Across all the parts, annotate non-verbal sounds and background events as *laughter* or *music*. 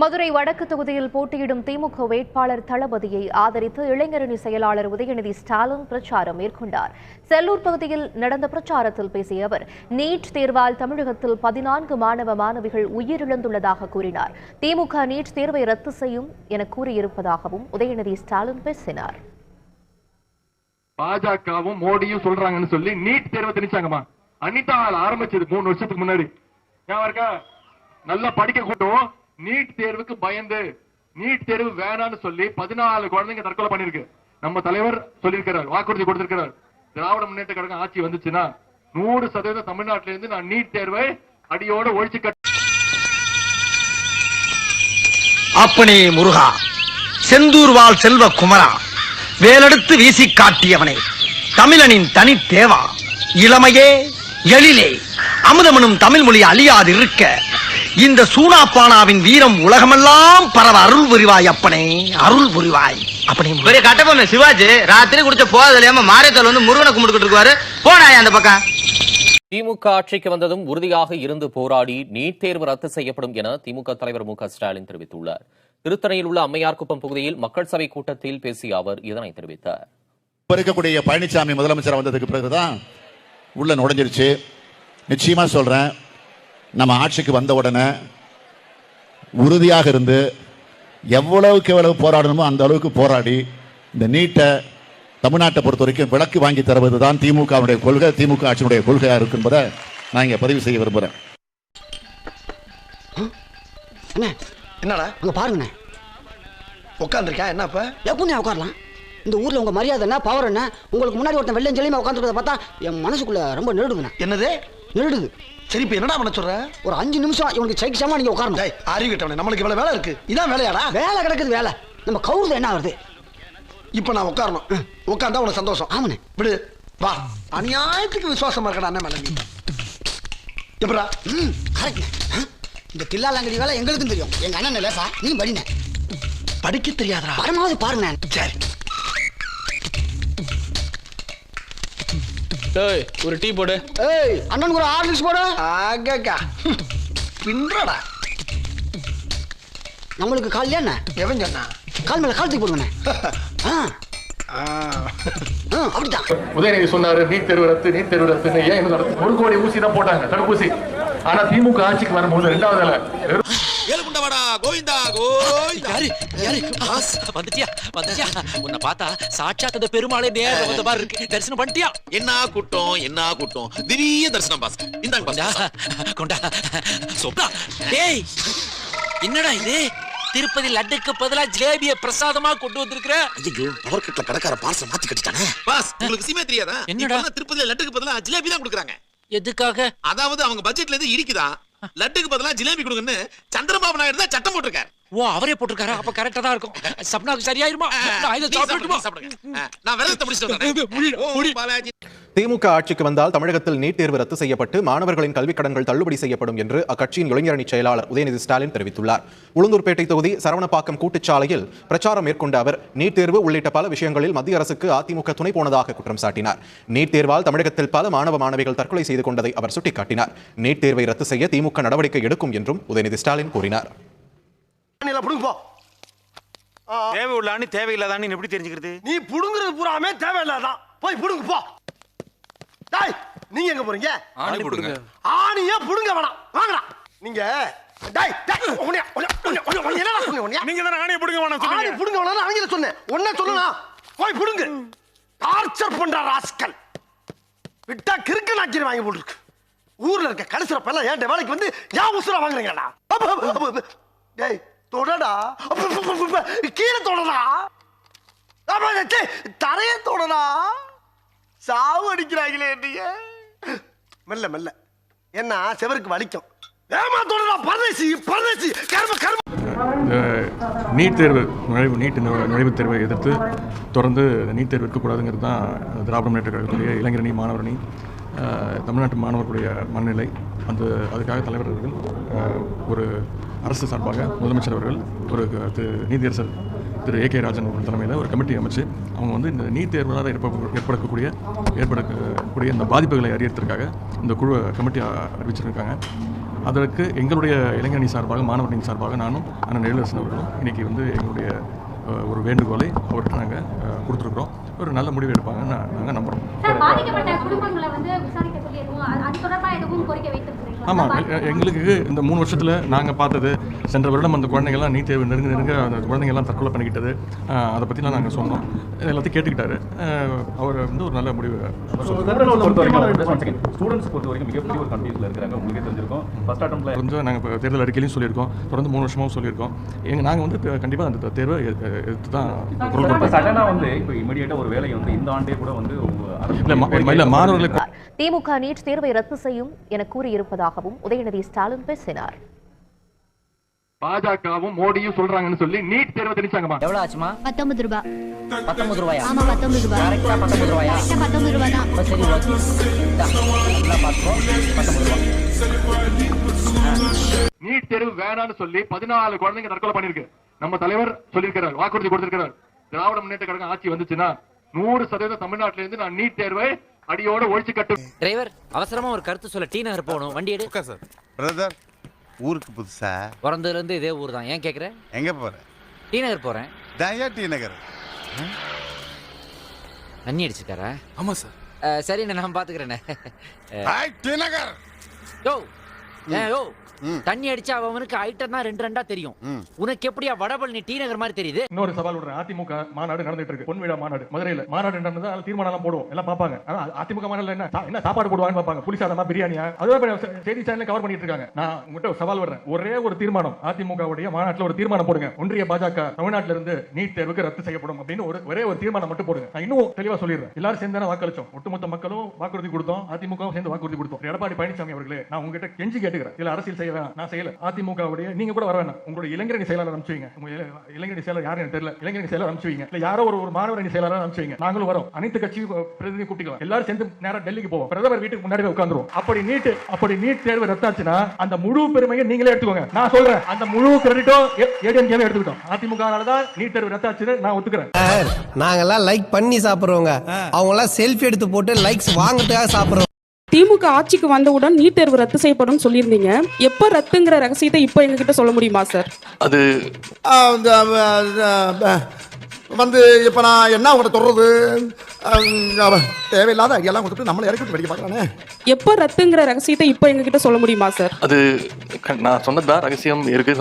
மதுரை வடக்கு தொகுதியில் போட்டியிடும் திமுக வேட்பாளர் தளபதியை ஆதரித்து இளைஞரணி செயலாளர் உதயநிதி ஸ்டாலின் பிரச்சாரம் மேற்கொண்டார். செல்லூர் பகுதியில் நடந்த பிரச்சாரத்தில் பேசிய அவர் நீட் தேர்வால் தமிழகத்தில் பதினான்கு மாணவ மாணவிகள் உயிரிழந்துள்ளதாக கூறினார். திமுக நீட் தேர்வை ரத்து செய்யும் என கூறியிருப்பதாகவும் உதயநிதி ஸ்டாலின் பேசினார். பாஜகவும் மோடியும் சொல்றாங்கன்னு சொல்லி நீட் தேர்வை திணிச்சாங்கம்மா. அனிதா ஆரம்பிச்சது மூணு வருஷத்துக்கு முன்னாடி. நல்லா படிக்க கூட்டம். நீட் தேர்வுக்கு பயந்து நீட் தேர்வு வேணாம்னு சொல்லி பதினாலு குழந்தைங்க தற்கொலை பண்ணிருக்கு. நம்ம தலைவர் சொல்லியிருக்கிறார் வாக்குறுதி கொடுத்திருக்கிறார். திராவிட முன்னேற்ற கழகம் ஆட்சி வந்துச்சுன்னா நூறு சதவீதம் தமிழ்நாட்டில இருந்து நான் நீட் தேர்வை அடியோட ஒழிச்சு கட்ட அப்பனே முருகா செந்தூர் வாழ் செல்வ குமரா வேலெடுத்து வீசி காட்டியவனே தமிழனின் தனி தேவா இளமையே எழிலே அமுதமனும் தமிழ் மொழி அழியாது இருக்க இந்த சூனாப்பானாவின் வீரம் உலகமெல்லாம் பரவ அருள் புரிவாய் அப்பனே அருள் புரிவாய். அப்பனே. பெரிய கட்டபொம்மை சிவாஜி ராத்திரி குடிச்ச போதல் இல்லாம மாரியத்தோல் வந்து முருகனை கும்பிட்டுக்கிட்டு இருக்காரு போனாய் அந்த பக்கம்? திமுக ஆட்சிக்கு வந்ததும் உறுதியாக இருந்து போராடி நீட் தேர்வு ரத்து செய்யப்படும் என திமுக தலைவர் மு க ஸ்டாலின் தெரிவித்துள்ளார். திருத்தணியில் உள்ள அம்மையார்குப்பம் பகுதியில் மக்கள் சபை கூட்டத்தில் பேசிய அவர் இதனை தெரிவித்தார். இப்ப இருக்கக்கூடிய பழனிசாமி முதலமைச்சர் வந்ததுக்கு பிறகுதான் உள்ள நுழைஞ்சிருச்சு நிச்சயமா சொல்றேன் நம்ம ஆட்சிக்கு வந்த உடனே உறுதியாக இருந்து எவ்வளவுக்கு எவ்வளவு போராடணுமோ அந்த அளவுக்கு போராடி இந்த நீட்டை தமிழ்நாட்டை பொறுத்த வரைக்கும் விலக்கு வாங்கி தருவது தான் திமுகவுடைய கொள்கை திமுக ஆட்சியினுடைய கொள்கையா இருக்கு என்பதை நான் இங்க பதிவு செய்ய விரும்புறேன். அண்ணே என்னடா? அங்க பாருங்கண்ணே. உட்காந்துருக்கா என்ன இப்ப எப்படிண்ணே உட்காரலாம். இந்த ஊர்ல உங்க மரியாதை என்ன பவர் என்ன? உங்களுக்கு முன்னாடி ஒருத்தன் வெள்ளம் செழியமா உட்காந்துருக்கத பார்த்தா என் மனசுக்குள்ள ரொம்ப நெருடுதுண்ணே. என்னது? நெருடுது. சரி இப்ப என்னடா பண்ண சொல்ற? ஒரு அஞ்சு நிமிஷம் இவனுக்கு சைக்கிஷமா நீங்க உட்காரணும். டேய் அறிவு கிட்டவனே நம்மளுக்கு இவ்வளவு வேலை இருக்கு. இதான் வேலையாடா? வேலை கிடக்குது வேலை. நம்ம கவுருது என்ன வருது இப்ப நான் உட்காரணும். உட்கார்ந்தா உனக்கு சந்தோஷம். ஆமாண்ணே. விடு வா. அநியாயத்துக்கு விசுவாசமா இருக்கடா அண்ணன் மேல எப்படா? ம் கரெக்ட்ண்ணே இந்த தில்லாலங்கடி வேலை எங்களுக்கும் தெரியும். எங்க அண்ணன் லேசா நீ படிண்ணே. படிக்க தெரியாதடா. பரமாவது பாருங்கண்ணே சரி. டேய் ஒரு டீ போடு. ஏய் அண்ணனுக்கு ஒரு ஆறு போட. ஆகக்கா. பின்றடா நம்மளுக்கு கால் என்ன? எவன் சொன்னா? கால் மேல கால் தூக்கி போடுங்கண்ணே. *laughs* ஆ. ஆ. ஆ அப்படிதான் உதயநிதி சொன்னாரு நீட் தேர்வு ரத்து நீட் தேர்வு ரத்து ஏன் என்ன நடத்து ஒரு கோடி ஊசி தான் போட்டாங்க தடுப்பூசி. ஆனா திமுக ஆட்சிக்கு வரும்போது ரெண்டாவது வேலை வெறும் யாரு யாரு? பாஸ் வந்துட்டியா? வந்துட்டியா? உன்னை பார்த்தா சாட்சாத் அந்த பெருமாளே வந்த மாதிரி இருக்கு. தரிசனம் பண்ணிட்டியா? என்ன கூட்டம் என்ன கூட்டம்? திடீர் தரிசனம் பாஸ். இந்தாங்க பாஸ். கொண்டா டேய் என்னடா இது? திருப்பதி லட்டுக்கு பதிலா ஜிலேபிய பிரசாதமா கொண்டு வந்திருக்கிற? ஐயோ பவர் கட்ல கடைக்கார பார்சல் மாத்தி கட்டிட்டானே. பாஸ் உங்களுக்கு சீமே தெரியாதா? என்னடா? திருப்பதியில லட்டுக்கு பதிலா ஜிலேபி தான் கொடுக்குறாங்க. எதுக்காக? அதாவது அவங்க பட்ஜெட்ல இருந்து இடிக்குதா லட்டுக்கு பதிலா ஜிலேபி கொடுங்கன்னு சந்திரபாபு நாயுடு தான் சட்டம் போட்டிருக்காரு. ஓ அவரே போட்டிருக்காரா? அப்ப கரெக்டா தான் இருக்கும். சப்னாக்கு சரியாயிருமா? நான் இதை சாப்பிட்டுமா நான் விரதத்தை முடிச்சிட்டு *laughs* முடி, திமுக ஆட்சிக்கு வந்தால் தமிழகத்தில் நீட் தேர்வு ரத்து செய்யப்பட்டு மாணவர்களின் கல்விக் கடன்கள் தள்ளுபடி செய்யப்படும் என்று அக்கட்சியின் இளைஞரணி செயலாளர் உதயநிதி ஸ்டாலின் தெரிவித்துள்ளார். உளுந்தூர்பேட்டை தொகுதி சரவணப்பாக்கம் கூட்டுச்சாலையில் பிரச்சாரம் மேற்கொண்ட அவர் நீட் தேர்வு உள்ளிட்ட பல விஷயங்களில் மத்திய அரசுக்கு அதிமுக துணை போனதாக குற்றம் சாட்டினார். நீட் தேர்வால் தமிழகத்தில் பல மாணவ மாணவிகள் தற்கொலை செய்து கொண்டதை அவர் சுட்டிக்காட்டினார். நீட் தேர்வை ரத்து செய்ய திமுக நடவடிக்கை எடுக்கும் என்றும் உதயநிதி ஸ்டாலின் கூறினார். நீல புடுங்க போ. தேவை உள்ளான்னு தேவையில்லாதான்னு எப்படி தெரிஞ்சுக்கிறது? நீ புடுங்குறது பூராமே தேவையில்லாதான். போய் புடுங்க போ. டேய் நீங்க எங்க போறீங்க? ஆணி போடுங்க ஆணியே புடுங்க வேணாம். வாங்கடா. நீங்க டேய் டேய் உன்னைய உன்னைய உன்னைய என்னடா சொன்னீங்க உன்னைய? நீங்க தானே ஆணைய பிடிக்க வேணாம் ஆணி புடுங்க வேணாம் அவங்கள சொன்னேன். உன்ன சொல்லலாம் போய் புடுங்க. டார்ச்சர் பண்ற ராஸ்கல். விட்டா கிறுக்கு நாக்கிற வாங்கி போட்டுருக்கு. ஊர்ல இருக்க கடைசிற பல்ல ஏன் வேலைக்கு வந்து ஏன் உசுரா அப்ப. டேய் தொடடா. கீழே தொடடா. அப்ப, டேய், தரைய தொடடா. சாவு அடிக்கிறாங்களே நீங்க மெல்ல மெல்ல. என்ன செவருக்கு வலிக்கும். ஏமா தொடடா பரதேசி பரதேசி கர்ம கர்ம. நீட் தேர்வு நுழைவு நீட் நுழைவுத் தேர்வை எதிர்த்து தொடர்ந்து நீட் தேர்வு இருக்கக்கூடாதுங்கிறது தான் திராவிட முன்னேற்ற கழகத்துடைய இளைஞரணி மாணவரணி தமிழ்நாட்டு மாணவர்களுடைய மனநிலை. அந்த அதுக்காக தலைவர் அவர்கள் ஒரு அரசு சார்பாக முதலமைச்சர் அவர்கள் ஒரு நீதியரசர் திரு ஏ கே ராஜன் அவர்கள் தலைமையில் ஒரு கமிட்டி அமைச்சு அவங்க வந்து இந்த நீட் தேர்வுனால் ஏற்ப ஏற்படக்கூடிய ஏற்படக்கூடிய இந்த பாதிப்புகளை அறியறதுக்காக இந்த குழு கமிட்டி அறிவிச்சிருக்காங்க. அதற்கு எங்களுடைய இளைஞரணி சார்பாக மாணவர்களின் சார்பாக நானும் அண்ணன் எழிலரசன் அவர்களும் இன்னைக்கு வந்து எங்களுடைய ஒரு வேண்டுகோளை அவர்கிட்ட நாங்கள் கொடுத்துருக்குறோம். ஒரு நல்ல முடிவு எடுப்பாங்கன்னு நாங்கள் நம்புகிறோம் வந்து ஆமாம் எங்களுக்கு இந்த மூணு வருஷத்தில் நாங்கள் பார்த்தது சென்ற வருடம் அந்த குழந்தைங்கள்லாம் நீட் தேர்வு நெருங்க நெருங்க அந்த குழந்தைங்கள்லாம் தற்கொலை பண்ணிக்கிட்டது. அதை பற்றிலாம் நாங்கள் சொன்னோம். இது எல்லாத்தையும் கேட்டுக்கிட்டாரு. அவர் வந்து ஒரு நல்ல முடிவு. ஸ்டூடெண்ட்ஸ் பொறுத்த வரைக்கும் மிகப்பெரிய ஒரு கன்ஃபியூஸ்ல இருக்காங்க உங்களுக்கே தெரிஞ்சிருக்கும். ஃபர்ஸ்ட் அட்டம்ப்ல கொஞ்சம் நாங்கள் இப்போ தேர்தல் அறிக்கையிலையும் சொல்லியிருக்கோம். தொடர்ந்து மூணு வருஷமாவும் சொல்லியிருக்கோம். எங்கள் நாங்கள் வந்து கண்டிப்பாக அந்த தேர்வை எடுத்து தான் வந்து இப்போ இமிடியேட்டா ஒரு வேலை வந்து இந்த ஆண்டே கூட வந்து இல்லை இல்லை மாணவர்களுக்கு திமுக நீட் தேர்வை ரத்து செய்யும் என கூறியிருப்பதாகவும் உதயநிதி ஸ்டாலின் பேசினார். பாஜகவும் மோடியும் சொல்றாங்கன்னு சொல்லி நீட் தேர்வை திணிச்சாங்கம்மா எவ்வளவு ஆச்சுமா? பத்தொன்பது ரூபாய் பத்தொன்பது ரூபாயா? ஆமா பத்தொன்பது ரூபாய் கரெக்டா பத்தொன்பது ரூபாயா? கரெக்டா பத்தொன்பது ரூபாய் தான். சரி ஓகே. நீட் தேர்வு வேணாம்னு சொல்லி பதினாலு குழந்தைங்க தற்கொலை பண்ணிருக்கு நம்ம தலைவர் சொல்லியிருக்கிறார் வாக்குறுதி கொடுத்திருக்கிறார். திராவிட முன்னேற்ற கழகம் ஆட்சி வந்துச்சுன்னா நூறு சதவீதம் தமிழ்நாட்டில இருந்து நான் நீட் தேர்வை அடியோட ஒழிச்சு கட்டு. டிரைவர் அவசரமா ஒரு கருத்து சொல்ல டி நகர் போகணும். வண்டி எடு. சார். பிரதர் ஊருக்கு புதுசா? பிறந்ததுல இருந்து இதே ஊர் தான். ஏன் கேக்குற? எங்க போற? டி நகர் போறேன். தயா டி நகர். தண்ணி அடிச்சிருக்காரா? ஆமா சார். அஹ், சரி நான் பாத்துக்கிறேனே டி நகர். யோ ஏன் யோ தண்ணி அடிச்சா அவனுக்கு ஐட்டம் தான் ரெண்டு ரெண்டா தெரியும். உனக்கு எப்படியா வடபழனி டி நகர் மாதிரி தெரியுது? இன்னொரு சவால் விடுறேன். அதிமுக மாநாடு நடந்துட்டு இருக்கு. பொன் விழா மாநாடு. மதுரையில மாநாடு நடந்தது? தீர்மானம் எல்லாம் போடுவோம். எல்லாம் பார்ப்பாங்க. ஆனா அதிமுக மாநாடுல என்ன? என்ன சாப்பாடு போடுவாங்கன்னு பார்ப்பாங்க. புளி சாதமா பிரியாணியா? செ- செய்தி சேனல் கவர் பண்ணிட்டு இருக்காங்க. நான் உங்ககிட்ட சவால் விடுறேன். ஒரே ஒரு தீர்மானம். அதிமுக உடைய மாநாட்டில் ஒரு தீர்மானம் போடுங்க. ஒன்றிய பாஜக தமிழ்நாட்டில இருந்து நீட் தேர்வுக்கு ரத்து செய்யப்படும் அப்படின்னு ஒரு ஒரே ஒரு தீர்மானம் மட்டும் போடுங்க. நான் இன்னும் தெளிவா சொல்லிடுறேன். எல்லாரும் சேர்ந்து வாக்களிச்சோம். ஒட்டுமொத்த மக்களும் வாக்குறுதி கொடுத்தோம். அதிமுகவும் சேர்ந்து வாக்குறுதி கொடுத்தோம். எடப்பாடி பழனிசாமி அவர்களே நான் உங்ககிட்ட கெஞ்சி கேட்டுக்கிறேன். இல்ல அரசியல் செய்ய வேணாம். நான் செய்யல. அதிமுக உடைய நீங்க கூட வர வேணாம். உங்களுடைய இளைஞரணி செயலாளர் அனுப்பிச்சுவீங்க உங்க இள- இளைஞரணி செயலர் யாருன்னு எனக்கு தெரியல. இளைஞரணி செயலர் அனுப்பிச்சுவீங்க இல்ல யாரோ ஒரு ஒரு மாணவரணி செயலாளர் அனுப்பிச்சுவீங்க நாங்களும் வரோம். அனைத்து கட்சி பிரதிநிதி கூட்டிக்கலாம். எல்லாரும் சேர்ந்து நேரா டெல்லிக்கு போவோம். பிரதமர் வீட்டுக்கு முன்னாடி போய் உட்கார்ந்துருவோம். அப்படி நீட் அப்படி நீட் தேர்வு ரத்தாச்சுன்னா அந்த முழு பெருமையை நீங்களே எடுத்துக்கோங்க. நான் சொல்றேன். அந்த முழு கிரெடிட்டும் ஏடிஎம்கே எடுத்துக்கிட்டோம். அதிமுக தான் நீட் தேர்வு ரத்தாச்சுன்னு நான் ஒத்துக்கிறேன். நாங்கெல்லாம் லைக் பண்ணி சாப்பிடுறவங்க. அவங்க எல்லாம் செல்ஃபி எடுத்து போட்டு லைக்ஸ் வாங்குறதுக்காக சாப்பிடுறோம் திமுக ஆட்சிக்கு வந்தவுடன் நீட் தேர்வு ரத்து செய்யப்படும் சொல்லியிருந்தீங்க. எப்ப ரத்துங்கிற ரகசியத்தை இப்போ எங்ககிட்ட சொல்ல முடியுமா சார்? அது வந்து இப்போ நான் என்ன அஹ், அவன் தேவையில்லாத ஐடியாலாம் கொடுத்துட்டு நம்மளை இறக்கி வெடிக்க பார்க்குறானே. எப்ப ரத்துங்கிற ரகசியத்தை இப்போ எங்ககிட்ட சொல்ல முடியுமா சார்? அது நான் சொன்னதுதான் ரகசியம் இருக்கு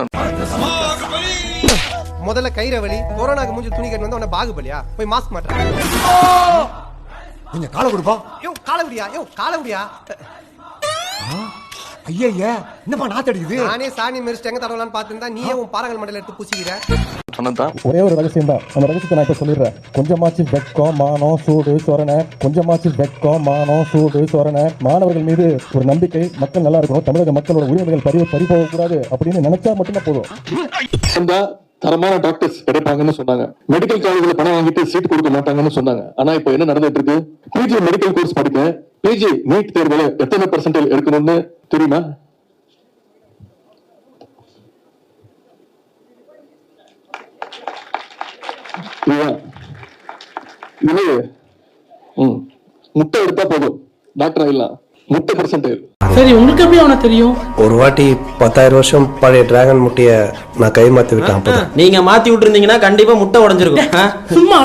முதல்ல கைரவலி கொரோனாக்கு மூஞ்சி துணி கட்டி வந்து உன்னை பாகுபலியா? போய் மாஸ்க் மாட்டேன் நீங்க காலை கொடுப்பா. யோ காலவடியா யோ காலவடியா ஐயா என்னப்பா நாத்தடிக்குது நானே சாணி மெரிச்சிட்டு எங்க தடவலான்னு பார்த்துருந்தா நீயே உன் பாறங்கள் மண்டல எடுத்து பூசிக்கிற. ஒரே ஒரு ரகசியம் தான். அந்த ரகசியத்தை நான் இப்போ சொல்லிடுறேன். கொஞ்சமாச்சு வெட்கம் மானம் சூடு சொரணை. கொஞ்சமாச்சு வெட்கம் மானம் சூடு சொரணை. மாணவர்கள் மீது ஒரு நம்பிக்கை மக்கள் நல்லா இருக்கணும். தமிழக மக்களோட உரிமைகள் பறி பறி போகக்கூடாது அப்படின்னு நினைச்சா மட்டும்தான் போதும். தரமான டாக்டர்ஸ் கிடைப்பாங்கன்னு சொன்னாங்க. மெடிக்கல் காலேஜ்ல பணம் வாங்கிட்டு சீட் கொடுக்க மாட்டாங்கன்னு சொன்னாங்க. ஆனா இப்போ என்ன நடந்துட்டு இருக்கு? பிஜி மெடிக்கல் கோர்ஸ் படிக்க பிஜி நீட் தேர்வுல எத்தனை பர்சன்டேஜ் எடுக்கணும்னு தெரியுமா? முட்டை எடுத்தா போதும். டாக்டர் ஆயிடலாம். முட்டை பர்சன்டேஜ் சரி உங்களுக்கு எப்படி அவனை தெரியும்? ஒரு வாட்டி பத்தாயிரம் வருஷம் பழைய டிராகன் முட்டைய நான் கை மாத்தி விட்டேன் நீங்க மாத்தி விட்டுருந்தீங்கன்னா கண்டிப்பா முட்டை உடைஞ்சிருக்கும். சும்மா